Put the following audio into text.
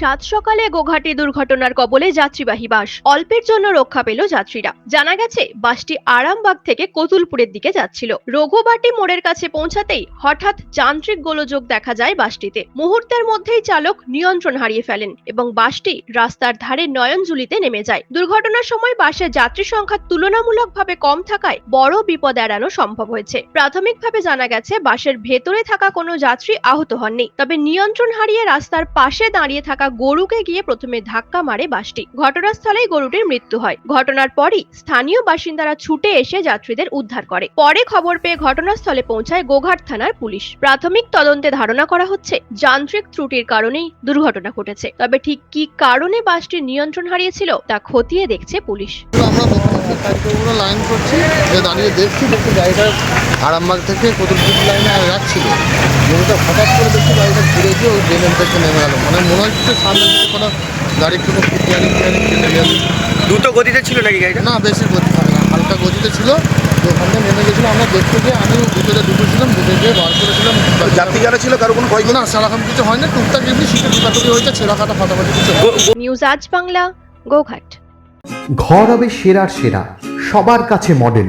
সাত সকালে গোঘাটে দুর্ঘটনার কবলে যাত্রীবাহী বাস। অল্পের জন্য রক্ষা পেল যাত্রীরা। জানা গেছে, বাসটি আরামবাগ থেকে কতুলপুরের দিকে যাচ্ছিল। রঘুবাটি মোড়ের কাছে পৌঁছাতেই হঠাৎ যান্ত্রিক গোলযোগ দেখা যায় বাসটিতে। মুহূর্তের মধ্যেই চালক নিয়ন্ত্রণ হারিয়ে ফেলেন এবং বাসটি রাস্তার ধারে নয়নজুলিতে নেমে যায়। দুর্ঘটনার সময় বাসের যাত্রী সংখ্যা তুলনামূলকভাবে কম থাকায় বড় বিপদ এড়ানো সম্ভব হয়েছে। প্রাথমিকভাবে জানা গেছে, বাসের ভেতরে থাকা কোনো যাত্রী আহত হননি। তবে নিয়ন্ত্রণ হারিয়ে রাস্তার পাশে দাঁড়িয়ে থাকা গরুকে গিয়ে প্রথমে ধাক্কা মারে বাসটি। ঘটনাস্থলেই গরুটির মৃত্যু হয়। ঘটনার পরই স্থানীয় বাসিন্দারা ছুটে এসে যাত্রীদের উদ্ধার করে। পরে খবর পেয়ে ঘটনাস্থলে পৌঁছায় গোঘাট থানার পুলিশ। প্রাথমিক তদন্তে ধারণা করা হচ্ছে, যান্ত্রিক ত্রুটির কারণেই দুর্ঘটনা ঘটেছে। তবে ঠিক কি কারণে বাসটির নিয়ন্ত্রণ হারিয়েছিল, তা খতিয়ে দেখছে পুলিশ। লাইন করছি। যে দাঁড়িয়ে দেখছি দেখছি গাড়িটা আরামবাগ থেকে কতুলপুর লাইনে যাচ্ছিল। যেটা হঠাৎ করে দেখছি গাড়িটা ঘুরে গিয়ে ওই ড্রেনের থেকে নেমে গেল মানে মনে হচ্ছে সামনে থেকে কোনো গাড়ি কোনো নেমে গেল দ্রুত গতিতে ছিল নাকি গাড়িটা? না বেশি গতি থাকে না হালকা গতিতে ছিল। তো ওখান নেমে গেছিল আমরা দেখতে গিয়ে আমি ভিতরে ঢুকেছিলাম ঢুকে গিয়ে বার করেছিলাম। যাত্রী যারা ছিল কারও কোনো ক্ষয় না সেরকম কিছু হয় না টুকটাক এমনি শীতে টুকাটুকি হয়েছে ছেঁড়া কাটা ফাটাফাটি কিছু। নিউজ আজ বাংলা গোঘাট। ঘর হবে সেরার সেরা সবার কাছে মডেল